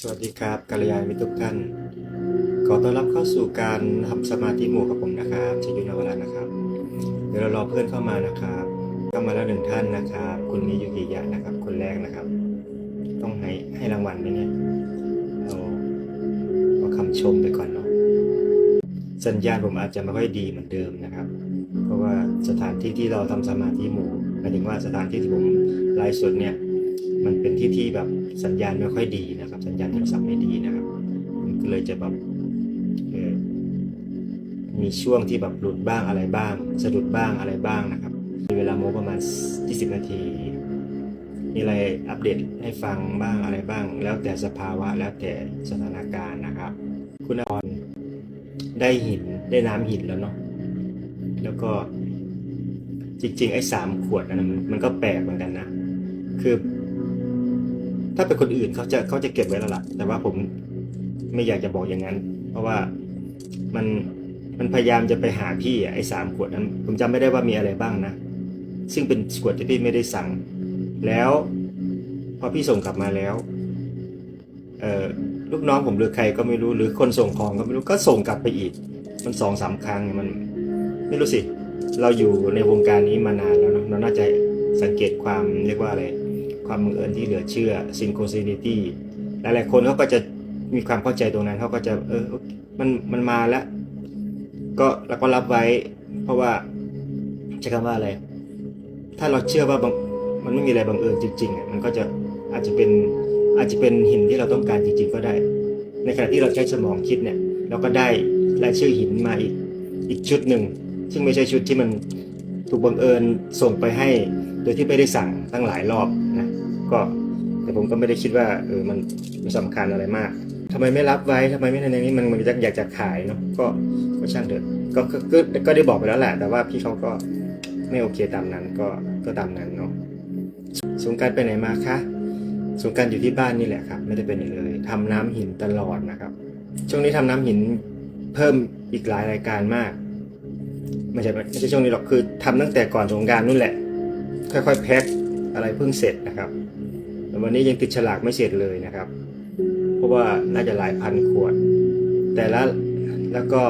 สวัสดีครับกัลยาณมิตรทุกท่าน ขอต้อนรับเข้าสู่การทำสมาธิหมู่กับผมนะครับชยุนวรัตน์นะครับ เดี๋ยวเรารอเพื่อนเข้ามานะครับ เข้ามาแล้วหนึ่งท่านนะครับ คุณมิยุกิยะนะครับ คนแรกนะครับ ต้องให้ให้รางวัลไหมเนี่ยเอาเอาคำชมไปก่อนเนาะสัญญาณผมอาจจะไม่ค่อยดีเหมือนเดิมนะครับ เพราะว่าสถานที่ที่เราทำสมาธิหมู่หมายถึงว่าสถานที่ที่ผมไลฟ์สดเนี่ย มันเป็นที่ที่แบบสัญญาณไม่ค่อยดีนะครับ สัญญาณโทรศัพท์ไม่ดีนะครับมันก็เลยจะแบบมีช่วงที่แบบหลุดบ้างอะไรบ้าง สะดุดบ้างอะไรบ้างนะครับมีเวลาโมประมาณ 20 นาที มีอะไรอัปเดตให้ฟังบ้างอะไรบ้าง แล้วแต่สภาวะแล้วแต่สถานการณ์นะครับ คุณอรได้หินได้น้ำหินแล้วเนาะแล้วก็จริงๆ ไอ้สามขวดนั้นนะมันมันก็แปลกเหมือนกันนะ คือ ถ้าเป็นคนอื่นเขาจะเขาจะเก็บไว้แล้วล่ะ แต่ว่าผมไม่อยากจะบอกอย่างนั้น เพราะว่ามันมันพยายามจะไปหาพี่อะไอ้สามขวดนั้นผมจำไม่ได้ว่ามีอะไรบ้างนะ ซึ่งเป็นขวดที่พี่ไม่ได้สั่ง แล้วพอพี่ส่งกลับมาแล้วเออลูกน้องผมหรือใครก็ไม่รู้หรือคนส่งของก็ไม่รู้ก็ส่งกลับไปอีก มันสองสามครั้งมัน ไม่รู้สิ เราอยู่ในวงการนี้มานานแล้วเนอะเราน่าจะสังเกตความเรียกว่าอะไร ความบังเอิญที่เหลือเชื่อ synchronicity หลายๆคนเขาก็จะมีความเข้าใจตรงนั้นเขาก็จะเออมันมันมาแล้ว ก็เราก็รับไว้ เพราะว่าใช้คำว่าอะไร ถ้าเราเชื่อว่ามันไม่มีอะไรบังเอิญจริงๆอะมันก็จะอาจจะเป็นอาจจะเป็นหินที่เราต้องการจริง ๆ ก็ได้ ในขณะที่เราใช้สมองคิดเนี่ยเราก็ได้รายชื่อหินมาอีกอีกชุดหนึ่ง ซึ่งไม่ใช่ชุดที่มันถูกบังเอิญส่งไปให้ โดยที่ไม่ได้สั่งตั้งหลายรอบนะ ก็แต่ผมก็ไม่ได้คิดว่าเออมันมันสำคัญอะไรมากทำไมไม่รับไว้ทำไมไม่ทำอย่างนี้มันมันอยากจะขายเนาะก็ก็ช่างเถอะก็ก็ก็ได้บอกไปแล้วแหละ แต่ว่าพี่เขาก็ไม่โอเคตามนั้นก็ก็ตามนั้นเนาะสงการไปไหนมาคะสงการอยู่ที่บ้านนี่แหละครับ ไม่ได้ไปไหนเลยทำน้ำหินตลอดนะครับ ช่วงนี้ทำน้ำหินเพิ่มอีกหลายรายการมากไม่ใช่ไม่ใช่ช่วงนี้หรอกคือทำตั้งแต่ก่อนสงการนู่นแหละ ค่อยๆแพ็คอะไรเพิ่งเสร็จนะครับ แต่วันนี้ยังติดฉลากไม่เสร็จเลยนะครับ เพราะว่าน่าจะหลายพันขวด แต่ละแล้วก็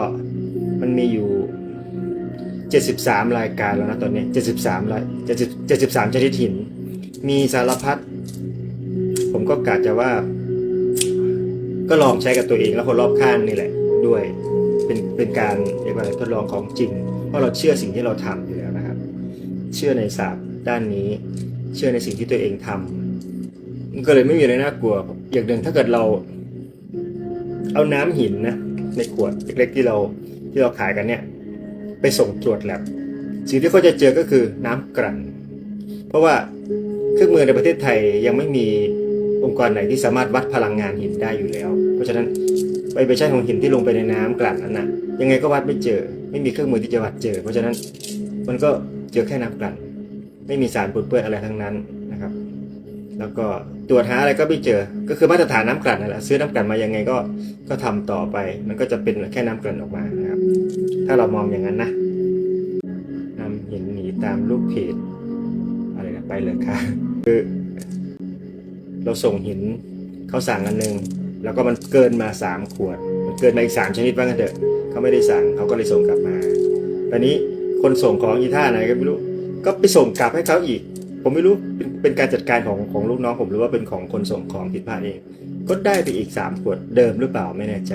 มันมีอยู่ 73 รายการแล้วนะตอนนี้ 73ราย70 73ชนิดหิน มีสารพัดผมก็กะจะว่า ก็ลองใช้กับตัวเองแล้วคนรอบข้างนี่แหละ ด้วยเป็นเป็นการเรียกว่าอะไรทดลองของจริง เพราะเราเชื่อสิ่งที่เราทำอยู่แล้วนะครับ เชื่อในศาสตร์ด้านนี้ เชื่อในสิ่งที่ตัวเองทำ มันก็เลยไม่มีอะไรน่ากลัว อย่างหนึ่งถ้าเกิดเรา เอาน้ำหินนะในขวดเล็กๆที่เราที่เราขายกันเนี่ย ไปส่งตรวจแลบสิ่งที่เขาจะเจอก็คือน้ำกลั่น เพราะว่าเครื่องมือในประเทศไทยยังไม่มีองค์กรไหนที่สามารถวัดพลังงานหินได้อยู่แล้ว เพราะฉะนั้นไวเบชั่นของหินที่ลงไปในน้ำกลั่นนั้นนะยังไงก็วัดไม่เจอ ไม่มีเครื่องมือที่จะวัดเจอ เพราะฉะนั้นมันก็เจอแค่น้ำกลั่น ไม่มีสารปนเปื้อนอะไรทั้งนั้นนะครับ แล้วก็ตรวจหาอะไรก็ไม่เจอ ก็คือมาตรฐานน้ำกลั่นนั่นแหละซื้อน้ำกลั่นมายังไงก็ก็ทำต่อไป มันก็จะเป็นแค่น้ำกลั่นออกมานะครับ ถ้าเรามองอย่างนั้นนะนำหินหนีตามลูกเพจอะไรนะไปเลยค่ะคือเราส่งหินเขาสั่งอันหนึ่งแล้วก็มันเกินมาสามขวด มันเกินมาอีกสามชนิดว่างกันเถอะเขาไม่ได้สั่งเขาก็เลยส่งกลับมาตอนนี้คนส่งของอีท่าไหนก็ไม่รู้ ก็ไปส่งกลับให้เขาอีก ผมไม่รู้เป็นเป็นการจัดการของของลูกน้องผมหรือว่าเป็นของคนส่งของผิดพลาดเอง ก็ได้ไปอีกสามขวดเดิมหรือเปล่าไม่แน่ใจ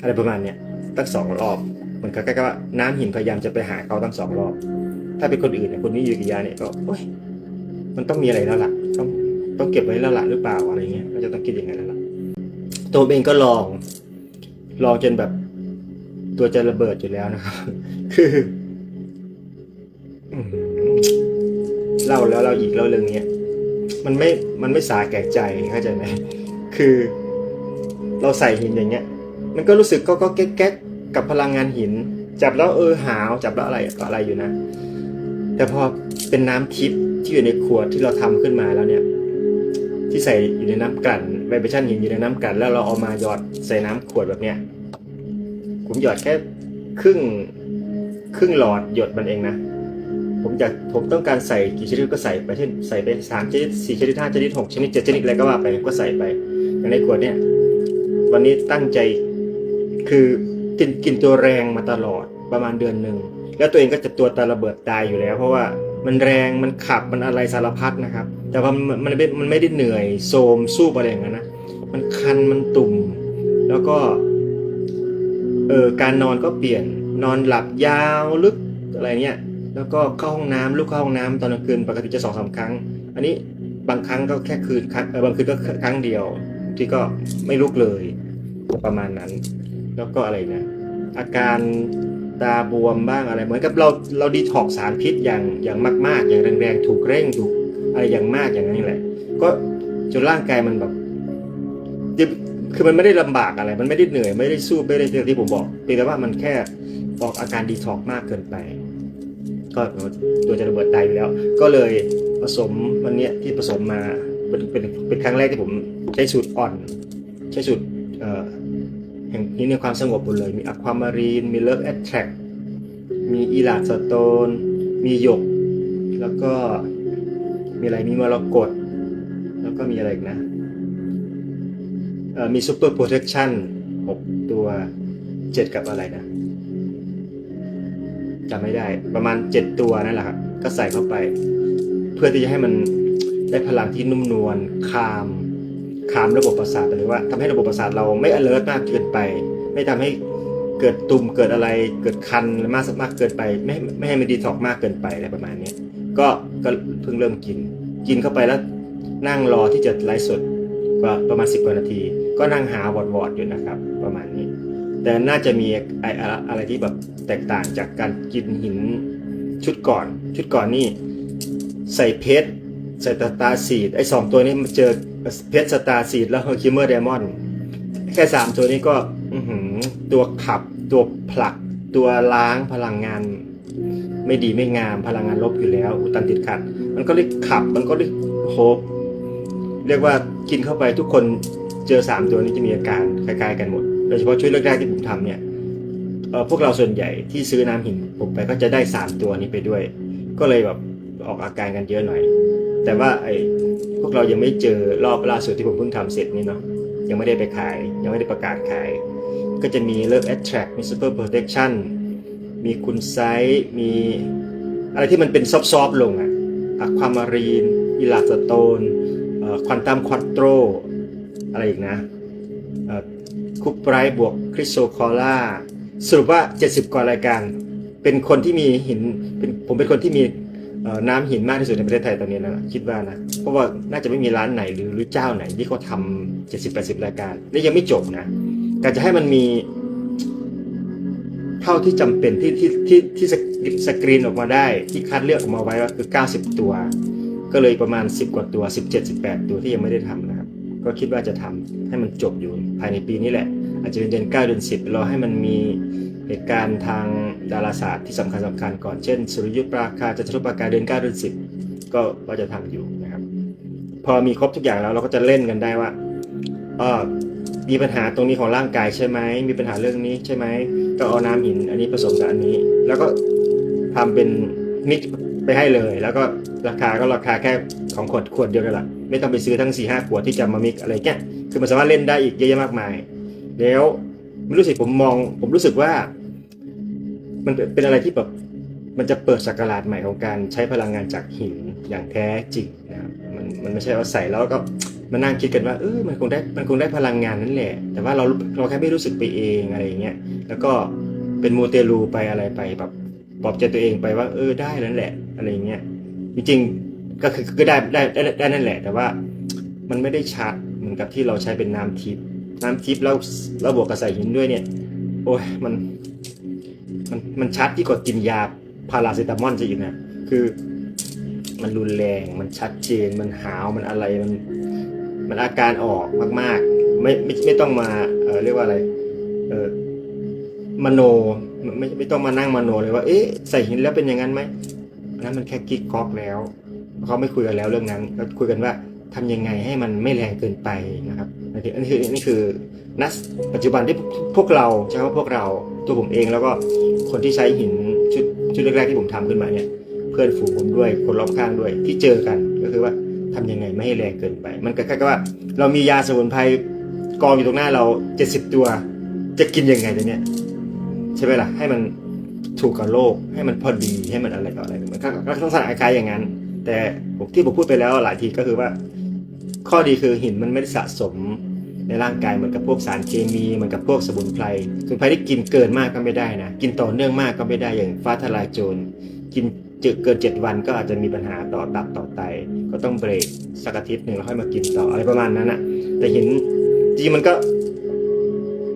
อะไรประมาณเนี้ยตั้งสองรอบเหมือนกับกล้ๆว่าน้ำหินพยายามจะไปหาเขาตั้งสองรอบ ถ้าเป็นคนอื่นเนี่ยคนนี้ยูกิยาเนี่ยก็โอ้ยมันต้องมีอะไรแล้วล่ะต้องต้องเก็บไว้แล้วล่ะหรือเปล่าอะไรเงี้ยก็จะต้องคิดอย่างนั้นแล้วล่ะตัวเองก็ลอง ลองจนแบบ ตัวจะระเบิดอยู่แล้วนะครับ คือ เล่าแล้วเราอีกเล่าเรื่องเนี้ยมันไม่มันไม่สาแก่ใจเข้าใจไหมคือ เราใส่หินอย่างเงี้ย มันก็รู้สึกก็ก็แก๊กแก๊กกับพลังงานหิน จับแล้วเออหาวจับแล้วอะไรก็อะไรอยู่นะ แต่พอเป็นน้ำทิพย์ที่อยู่ในขวดที่เราทำขึ้นมาแล้วเนี่ย ที่ใส่อยู่ในน้ำกลั่นไวเบชั่นหินอยู่ในน้ำกลั่นแล้วเราเอามาหยอดใส่น้ำขวดแบบเนี้ยผมหยอดแค่ครึ่งครึ่งหลอดหยดมันเองนะ ผมอยากผมต้องการใส่กี่ชนิดก็ใส่ไปเช่นใส่ไปสามชนิดสี่ชนิดห้าชนิดหกชนิดเจ็ดชนิดอะไรก็ว่าไปก็ใส่ไปอย่างในขวดเนี่ยวันนี้ตั้งใจคือกินกินตัวแรงมาตลอดประมาณเดือนหนึ่งแล้วตัวเองก็จะตัวตาระเบิดตายอยู่แล้ว เพราะว่ามันแรงมันขับมันอะไรสารพัดนะครับ แต่ว่ามันมันไม่มันไม่ได้เหนื่อยโทรมสู้อะไรอย่างนั้นนะมันคันมันตุ่ม แล้วก็เออการนอนก็เปลี่ยนนอนหลับยาวลึกอะไรเงี้ย แล้วก็เข้าห้องน้ำลุกเข้าห้องน้ำตอนกลางคืนปกติจะสองสามครั้ง อันนี้บางครั้งก็แค่คืนครั้งบางคืนก็ครั้งเดียว ที่ก็ไม่ลุกเลยประมาณนั้น แล้วก็อะไรนะอาการตาบวมบ้างอะไร เหมือนกับเราเราดีท็อกสารพิษอย่างอย่างมาก ๆ อย่างแรงๆถูกเร่งถูกอะไรอย่างมากอย่างนั้นแหละ ก็จนร่างกายมันแบบคือมันไม่ได้ลำบากอะไร มันไม่ได้เหนื่อยไม่ได้สู้ไม่ได้อย่างที่ผมบอกเพียงแต่ว่ามันแค่ออกอาการดีท็อกมากเกินไป ก็ตัวจะระเบิดตายอยู่แล้ว ก็เลยผสมวันนี้ที่ผสมมาเป็นเป็นเป็นครั้งแรกที่ผมใช้สูตรอ่อน ใช้สูตรเอ่อแห่งนี้ในความสงบหมดเลย มีอะความารีน มีเลิฟแอ t แทรกมีอีลาสโตน มีหยก แล้วก็มีอะไรมีมรกตแล้วก็มีอะไรอีกนะเอ่อมีซูเปอร์โปรเทคชั่นหกตัวเจ็ดกับอะไรนะ จำไม่ได้ ประมาณเจ็ดตัวนั่นแหละครับก็ใส่เข้าไป เพื่อที่จะให้มันได้พลังที่นุ่มนวลคามคามระบบประสาทหรือว่าทำให้ระบบประสาทเราไม่ alert มากเกินไป ไม่ทำให้เกิดตุ่มเกิดอะไรเกิดคันมากมากเกินไป ไม่ไม่ให้มันดีท็อกมากเกินไปอะไรประมาณนี้ก็ก็เพิ่งเริ่มกิน กินเข้าไปแล้วนั่งรอที่จะไลฟ์สดก็ประมาณ 10กว่านาที ก็นั่งหาวอดวอดอยู่นะครับ ประมาณนี้ แต่น่าจะมีไออะไรอะไรที่แบบแตกต่างจากการกินหินชุดก่อน ชุดก่อนนี่ใส่เพชรใส่ตาตาสีดไอ้สองตัวนี้มาเจอเพชรสตาซีดแล้วเฮอร์คิมเมอร์ไดมอนด์แค่สามตัวนี้ก็ตัวขับตัวผลัก ตัวล้างพลังงาน ไม่ดีไม่งามพลังงานลบอยู่แล้ว อุตันติดขัด มันก็เลยขับมันก็เลยโฮปเรียกว่ากินเข้าไปทุกคนเจอสามตัวนี้จะมีอาการคล้ายๆกันหมด โดยเฉพาะช่วยแรกๆที่ผมทำเนี่ยพวกเราส่วนใหญ่ที่ซื้อน้ำหินผมไปก็จะได้สามตัวนี้ไปด้วย ก็เลยแบบออกอาการกันเยอะหน่อย แต่ว่าไอ้พวกเรายังไม่เจอรอบล่าสุดที่ผมเพิ่งทำเสร็จนี่เนาะยังไม่ได้ไปขาย ยังไม่ได้ประกาศขาย ก็จะมี Love Attract มี Super Protection มีคุณไซส์มีอะไรที่มันเป็นซอฟต์ๆลงอะอะความารีนอิลาสโตนควอนตัมควอตโตรอะไรอีกนะ คุปไบรท์บวกคริสโซคอล่าสรุปว่า 70 กว่ารายการ เป็นคนที่มีหินเป็นผมเป็นคนที่มีน้ำหินมากที่สุดในประเทศไทยตอนนี้นะคิดว่านะ เพราะว่าน่าจะไม่มีร้านไหนหรือรือเจ้าไหนที่เขาทำ70 80รายการและยังไม่จบนะการจะให้มันมี เท่าที่จำเป็นที่ที่ที่ที่สกสกรีนออกมาได้ ที่คัดเลือกออกมาไว้ว่าคือ90ตัว ก็เลยประมาณ10กว่าตัว17 18ตัวที่ยังไม่ได้ทำ ก็คิดว่าจะทำให้มันจบอยู่ภายในปีนี้แหละ อาจจะเป็นเดือน9เดือน10รอให้มันมีเหตุการณ์ทางดาราศาสตร์ที่สำคัญสำคัญก่อนเช่น สุริยุปราคาจะทรุปราคาเดือน9เดือน10 ก็ว่าจะทำอยู่นะครับ พอมีครบทุกอย่างแล้วเราก็จะเล่นกันได้ว่าออมีปัญหาตรงนี้ของร่างกายใช่ไหมมีปัญหาเรื่องนี้ใช่ไหมก็เอาน้ำหินอันนี้ผสมกับอันนี้ แล้วก็ทำเป็นมิกซ์ไปให้เลย แล้วก็ราคาก็ราคาแค่ของขวดขวดเดียวกันแหละ ไม่ต้องไปซื้อทั้ง4ี่ห้าขวดที่จะมามิกอะไรแก่คือมันสามารถเล่นได้อีกเยอะแยะมากมาย แล้วไม่รู้สิผมมอง ผมรู้สึกว่า มันเป็นเป็นอะไรที่แบบมันจะเปิดสักราชใหม่ของการใช้พลังงานจากหินอย่างแท้จริงนะครับมันมันไม่ใช่ว่าใส่แล้วก็มานั่งคิดกันว่าเออมันคงได้มันคงได้พลังงานนั่นแหละ แต่ว่าเราเราแค่ไม่รู้สึกไปเองอะไรอย่างเงี้ยแล้วก็เป็นมูเตลูไปอะไรไปแบบปลอบใจตัวเองไปว่า เออได้แล้วแหละ อะไรอย่างเงี้ยจริงๆ ก็คือก็ได้ได้ได้ได้นั่นแหละ แต่ว่ามันไม่ได้ชัดเหมือนกับที่เราใช้เป็นน้ำทิพย์น้ำทิพย์แล้วแล้วบวกกับใส่หินด้วยเนี่ย โอ้ยมันมันมันชัดที่กว่ากินยาพาราเซตามอลจะอีกนะคือมันรุนแรงมันชัดเจนมันหาวมันอะไรมันมันอาการออกมาก ๆ ไม่ไม่ไม่ต้องมาเออเรียกว่าอะไร เออมโนไม่ไม่ต้องมานั่งมโนเลยว่า เอ๊ะใส่หินแล้วเป็นอย่างนั้นไหมนนั้นมันแค่กิ๊กก๊อกแล้ว เขาไม่คุยกันแล้วเรื่องนั้นก็คุยกันว่าทำยังไงให้มันไม่แรงเกินไปนะครับอันนี้คือนี่คือนัสปัจจุบันที่พวกเราใช้คำว่าพวกเราตัวผมเองแล้วก็คนที่ใช้หินชุดชุดแรกๆที่ผมทำขึ้นมาเนี่ย เพื่อนฝูงผมด้วยคนรอบข้างด้วยที่เจอกันก็คือว่าทำยังไงไม่ให้แรงเกินไป มันก็แค่ว่า เรามียาสมุนไพรกองอยู่ตรงหน้าเราเจ็ดสิบตัว จะกินยังไงตัวเนี้ยใช่ไหมล่ะให้มันถูกกับโลกให้มันพอดีให้มันอะไรต่ออะไรมันก็ก็ต้องสร้างอาการอย่างนั้น แต่ผมที่ผมพูดไปแล้วหลายทีก็คือว่า ข้อดีคือหินมันไม่ได้สะสมในร่างกายเหมือนกับพวกสารเคมีเหมือนกับพวกสมุนไพรสมุนไพรที่กินเกินมากก็ไม่ได้นะ กินต่อเนื่องมากก็ไม่ได้อย่างฟ้าทลายโจรกินเจอเกินเจ็ดวันก็อาจจะมีปัญหาต่อตับต่อไต ก็ต้องเบรกสักอาทิตย์หนึ่งแล้วค่อยมากินต่ออะไรประมาณนั้นนะแต่หินจริงมันก็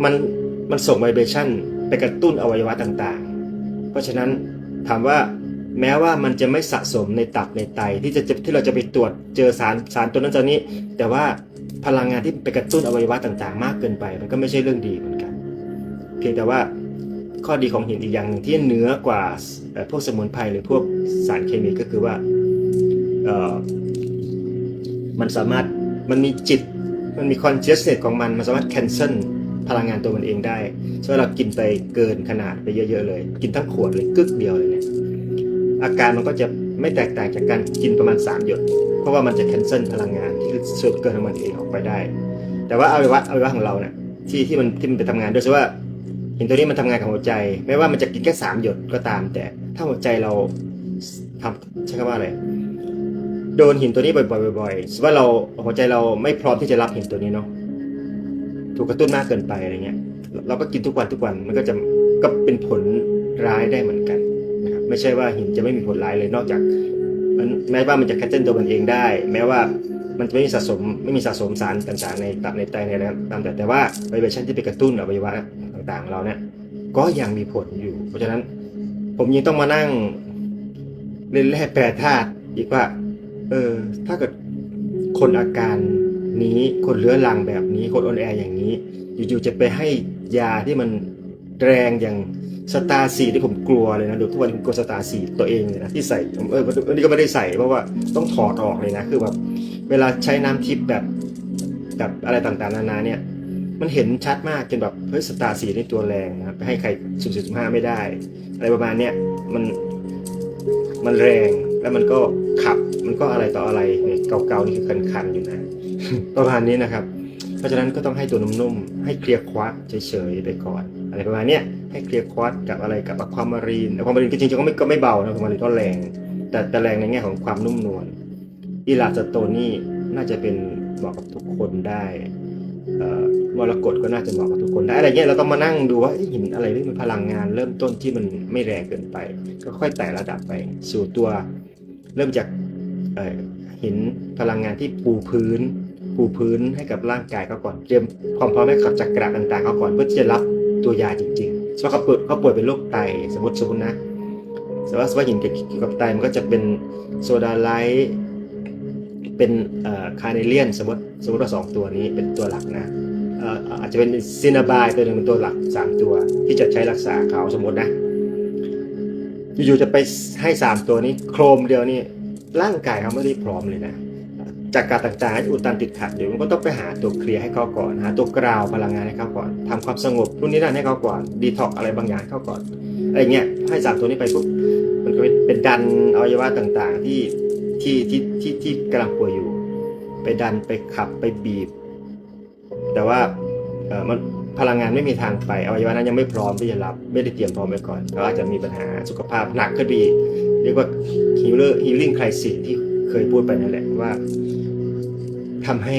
มันมันส่งไวเบชั่นไปกระตุ้นอวัยวะต่างๆ เพราะฉะนั้นถามว่า แม้ว่ามันจะไม่สะสมในตับในไตที่จะที่เราจะไปตรวจเจอสารสารตัวนั้นตัวนี้ แต่ว่าพลังงานที่ไปกระตุ้นอวัยวะต่างๆ มากเกินไป มันก็ไม่ใช่เรื่องดีเหมือนกัน เพียงแต่ว่าข้อดีของหินอีกอย่างหนึ่งที่เหนือกว่าพวกสมุนไพรหรือพวกสารเคมีก็คือว่าเออมันสามารถมันมีจิตมันมี consciousness ของมัน มันสามารถ cancel พลังงานตัวมันเองได้ถ้าเรากินไปเกินขนาดไปเยอะๆเลย กินทั้งขวดเลยกึกเดียวเลยเนี่ย อาการมันก็จะไม่แตกต่างจากการกินประมาณ 3 หยด เพราะว่ามันจะ cancel พลังงานที่ส่วนเกินของมันเองออกไปได้ แต่ว่าอวัยวะอวัยวะของเราเนี่ยที่ที่มันที่มันไปทำงานด้วยใช่ว่าหินตัวนี้มันทำงานกับหัวใจ ไม่ว่ามันจะกินแค่สามหยดก็ตาม แต่ถ้าหัวใจเราทำใช้คำว่าอะไรโดนหินตัวนี้บ่อยๆบ่อยๆสิว่าเราหัวใจเราไม่พร้อมที่จะรับหินตัวนี้เนาะถูกกระตุ้นมากเกินไปอะไรเงี้ย เราก็กินทุกวันทุกวันมันก็จะก็เป็นผลร้ายได้เหมือนกัน ไม่ใช่ว่าหินจะไม่มีผลร้ายเลยนอกจากมันแม้ว่ามันจะแคทเทิลตัวมันเองได้ แม้ว่ามันจะไม่มีสะสมไม่มีสะสมสารต่างๆในตับในไตในอะไรตามแต่แต่ว่าไวเบชั่นที่ไปกระตุ้นอวัยวะต่างๆเราเนี่ยก็ยังมีผลอยู่ เพราะฉะนั้นผมยังต้องมานั่งเล่นแร่แปรธาตุอีกว่า เออ ถ้าเกิดคนอาการนี้คนเรื้อรังแบบนี้คนอ่อนแออย่างนี้ อยู่ๆจะไปให้ยาที่มันแรงอย่าง สตาร์สีที่ผมกลัวเลยนะดูทุกวันผมกลัวสตาร์สีตัวเองเลยนะที่ใส่ผมเออวันนี้ก็ไม่ได้ใส่เพราะว่าต้องถอดออกเลยนะคือแบบเวลาใช้น้ำทิพย์แบบแบบอะไรต่างๆนานาเนี่ย มันเห็นชัดมากจนแบบเฮ้ยสตาร์สีนี่ตัวแรงนะไปให้ใครสุ่มสี่สุ่มห้าไม่ได้ อะไรประมาณเนี้ยมันมันแรงแล้วมันก็ขับมันก็อะไรต่ออะไรเนี่ยเก่าๆนี่คือคันๆอยู่นะประมาณนี้นะครับ เพราะฉะนั้นก็ต้องให้ตัวนุ่มๆให้เคลียร์ควอตเฉยๆไปก่อน อะไรประมาณเนี้ย ให้เคลียร์ควอตกับอะไรกับอะความมารีนอะความมารีนก็จริงๆก็ไม่ก็ไม่เบานะความมารีนก็แรง แต่แต่แรงในแง่ของความนุ่มนวลอิลาสโตนี่น่าจะเป็นเหมาะกับทุกคนได้มรกตก็น่าจะเหมาะกับทุกคนได้อะไรเงี้ยเราต้องมานั่งดูว่าหินอะไรที่มันพลังงาน เริ่มต้นที่มันไม่แรงเกินไป ก็ค่อยไต่ระดับไป สู่ตัวเริ่มจากหินพลังงานที่ปูพื้น ปูพื้นให้กับร่างกายเขาก่อนเตรียมความพร้อมให้กับจักระต่างๆเขาก่อนเพื่อที่จะรับตัวยาจริง ๆ สมมติเขาป่วยเขาป่วยเป็นโรคไตสมมติสมมตินะสมมติว่าหินเกี่ยวกับไตมันก็จะเป็นโซดาไลท์เป็นคาเนเลียนสมมติสมมติว่าสองตัวนี้เป็นตัวหลักนะเอ่ออาจจะเป็นซินาบายตัวหนึ่งเป็นตัวหลักสามตัว ที่จะใช้รักษาเขาสมมตินะอยู่ๆจะไปให้สามตัวนี้โครมเดียวนี่ร่างกายเขาไม่ได้พร้อมเลยนะ จากการต่างๆอุดตันติดขัดอยู่มันก็ต้องไปหาตัวเคลียร์ให้เขาก่อนหาตัวกราวพลังงานให้เขาก่อนทำความสงบรุ่นนี้นั่นให้เขาก่อนดีท็อกอะไรบางอย่างให้เขาก่อนอะไรเงี้ยให้สามตัวนี้ไปปุ๊บมันก็เป็นดันอวัยวะต่างๆที่ที่ที่ที่ที่กำลังป่วยอยู่ ไปดันไปขับไปบีบ แต่ว่าเออมันพลังงานไม่มีทางไปอวัยวะนั้นยังไม่พร้อมที่จะรับไม่ได้เตรียมพร้อมไว้ก่อนก็อาจจะมีปัญหาสุขภาพหนักขึ้นไปอีกเรียกว่า healer healing crisis ที่ เคยพูดไปนั่นแหละว่าทำให้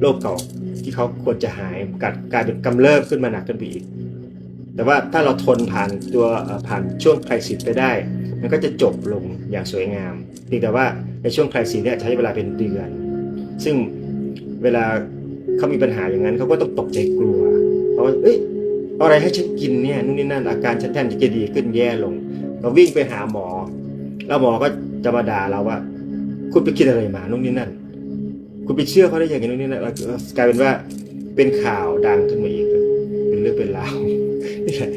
โรคเก่าที่เขาควรจะหายกลายกลายเป็นกำเริบขึ้นมาหนักขึ้นไปอีก แต่ว่าถ้าเราทนผ่านตัวผ่านช่วงไครซิสไปได้ มันก็จะจบลงอย่างสวยงามเพียงแต่ว่าในช่วงไครซิสเนี่ยใช้เวลาเป็นเดือน ซึ่งเวลาเขามีปัญหาอย่างนั้นเขาก็ต้องตกใจกลัวเพราะว่าเอ้ยอะไรให้ฉันกินเนี่ยนู่นนี่นั่นอาการฉันแทนจะดีขึ้นแย่ลง เราวิ่งไปหาหมอ แล้วหมอก็จะมาด่าเราว่า คุณไปคิดอะไรมานู่นนี่นั่น คุณไปเชื่อเขาได้อย่างนี้นู่นนี่นั่นกลายเป็นว่าเป็นข่าวดังขึ้นมาอีก เป็นเรื่องเป็นราวนี่แหละ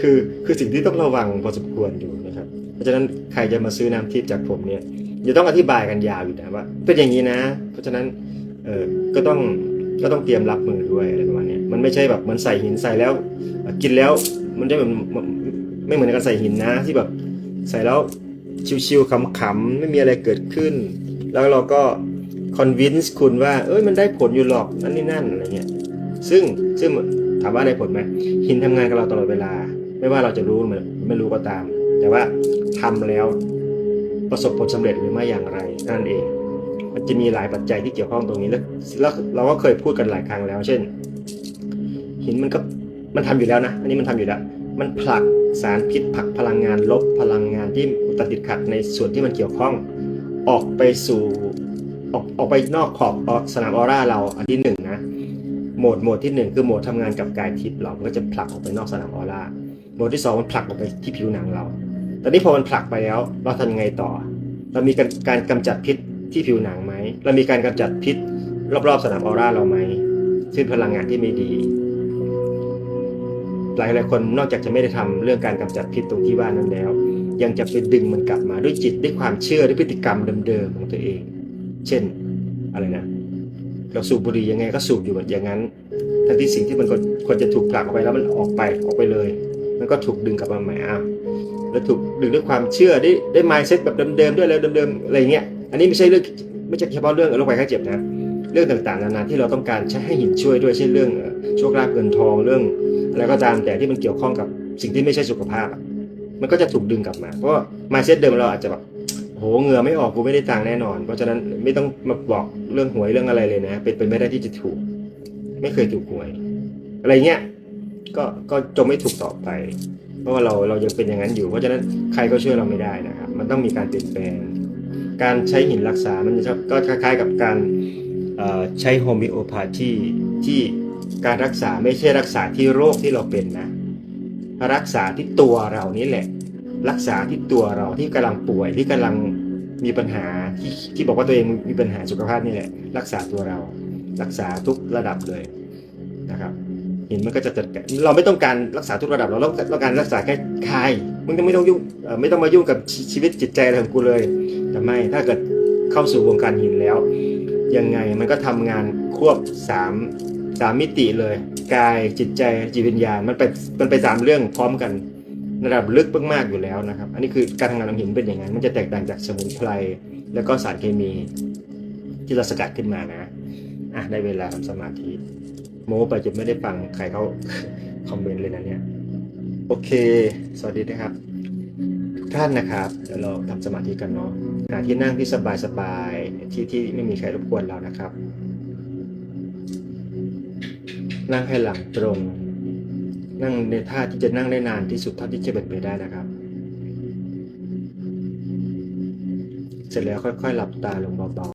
คือคือสิ่งที่ต้องระวังพอสมควรอยู่นะครับ เพราะฉะนั้นใครจะมาซื้อน้ำทิพย์จากผมเนี่ยจะต้องอธิบายกันยาวอยู่นะว่า เป็นอย่างนี้นะ เพราะฉะนั้นเออก็ต้องก็ต้องเตรียมรับมือด้วยอะไรประมาณนี้มันไม่ใช่แบบเหมือนใส่หินใส่แล้ว กินแล้วมันได้แบบไม่เหมือนกับใส่หินนะที่แบบใส่แล้ว ชิวๆขำๆไม่มีอะไรเกิดขึ้น แล้วเราก็คอนวินส์คุณว่า เอ้ยมันได้ผลอยู่หรอกนั่นนี่นั่นอะไรเงี้ยซึ่งซึ่งถามว่าได้ผลไหมหินทำงานกับเราตลอดเวลา ไม่ว่าเราจะรู้หรือไม่รู้ก็ตาม แต่ว่าทำแล้วประสบผลสำเร็จหรือไม่อย่างไรนั่นเอง มันจะมีหลายปัจจัยที่เกี่ยวข้องตรงนี้แล้วแล้วเราก็เคยพูดกันหลายครั้งแล้ว เช่น หินมันก็มันทำอยู่แล้วนะ อันนี้มันทำอยู่แล้ว มันผลักสารพิษผลักพลังงานลบพลังงานที่ อุตติดขัดในส่วนที่มันเกี่ยวข้อง ออกไปสู่ออกออกไปนอกขอบสนามออร่าเราอันที่หนึ่งนะโหมดโหมดที่หนึ่งคือโหมดทำงานกับกายทิพย์เราก็จะผลักออกไปนอกสนามออร่าโหมดที่สองมันผลักออกไปที่ผิวหนังเรา ตอนนี้พอมันผลักไปแล้ว เราทำยังไงต่อ เรามีการการกำจัดพิษที่ผิวหนังไหมเรามีการกำจัดพิษ รอบๆสนามออร่าเราไหมซึ่งพลังงานที่ไม่ดีหลายหลายคนนอกจากจะไม่ได้ทำเรื่องการกำจัดพิษตรงที่ว่านั้นแล้ว ยังจะไปดึงมันกลับมาด้วยจิตด้วยความเชื่อด้วยพฤติกรรมเดิมๆของตัวเอง เช่นอะไรนะ เราสูบบุหรี่ยังไงก็สูบอยู่แบบอย่างนั้นทั้งที่สิ่งที่มันควรจะถูกผลักออกไปแล้วมันออกไปออกไปเลย มันก็ถูกดึงกลับมาใหม่อ้าวแล้วถูกดึงด้วยความเชื่อได้ได้ไมเซ็ตแบบเดิมๆด้วยแล้วเดิมๆอะไรเงี้ยอันนี้ไม่ใช่เรื่องไม่ใช่เฉพาะเรื่องโรคภัยไข้เจ็บนะเรื่องต่างๆนานาที่เราต้องการใช้ให้หินช่วยด้วยเช่นเรื่องเอ่อโชคลาภเงินทองเรื่องอะไรก็ตามแต่ที่มันเกี่ยวข้องกับสิ่งที่ไม่ใช่สุขภาพอะ มันก็จะถูกดึงกลับมา เพราะมาเซตเดิมเราอาจจะแบบโหเหงื่อไม่ออกกูไม่ได้ตังค์แน่นอน เพราะฉะนั้นไม่ต้องมาบอกเรื่องหวยเรื่องอะไรเลยนะ เป็นไปไม่ได้ที่จะถูก ไม่เคยถูกหวย อะไรเงี้ยก็ก็จงไม่ถูกต่อไป เพราะว่าเราเรายังเป็นอย่างนั้นอยู่ เพราะฉะนั้นใครก็ช่วยเราไม่ได้นะครับ มันต้องมีการเปลี่ยนแปลง การใช้หินรักษา มันจะก็คล้ายๆกับการใช้โฮมิโอพาธีที่การรักษาไม่ใช่รักษาที่โรคที่เราเป็นนะ รักษาที่ตัวเรานี่แหละ รักษาที่ตัวเราที่กำลังป่วยที่กำลังมีปัญหาที่ที่บอกว่าตัวเองมีปัญหาสุขภาพนี่แหละ รักษาตัวเรา รักษาทุกระดับเลยนะครับหินมันก็จะจัดการเราไม่ต้องการรักษาทุกระดับเราต้องการรักษาแค่คายมึงไม่ต้องยุ่งไม่ต้องมายุ่งกับชีชีวิตจิตใจอะไรของกูเลยแต่ไม่ถ้าเกิดเข้าสู่วงการหินแล้ว ยังไงมันก็ทำงานควบสาม สามมิติเลย กายจิตใจจิตวิญญาณมันไปมันไปสามเรื่องพร้อมกันระดับลึกมากๆอยู่แล้วนะครับ อันนี้คือการทำงานของหินเป็นอย่างนั้น มันจะแตกต่างจากสมุนไพรแล้วก็สารเคมีที่เราสกัดขึ้นมานะอะได้เวลาทำสมาธิโม้ไปจนไม่ได้ฟังใครเขาคอมเมนต์เลยนะเนี่ยโอเค สวัสดีนะครับทุกท่านนะครับเดี๋ยวเราทำสมาธิกันเนาะหาที่นั่งที่สบายๆที่ที่ไม่มีใครรบกวนเรานะครับ นั่งให้หลังตรง นั่งในท่าที่จะนั่งได้นานที่สุดเท่าที่จะเป็นไปได้นะครับ เสร็จแล้วค่อยๆ หลับตาลงเบา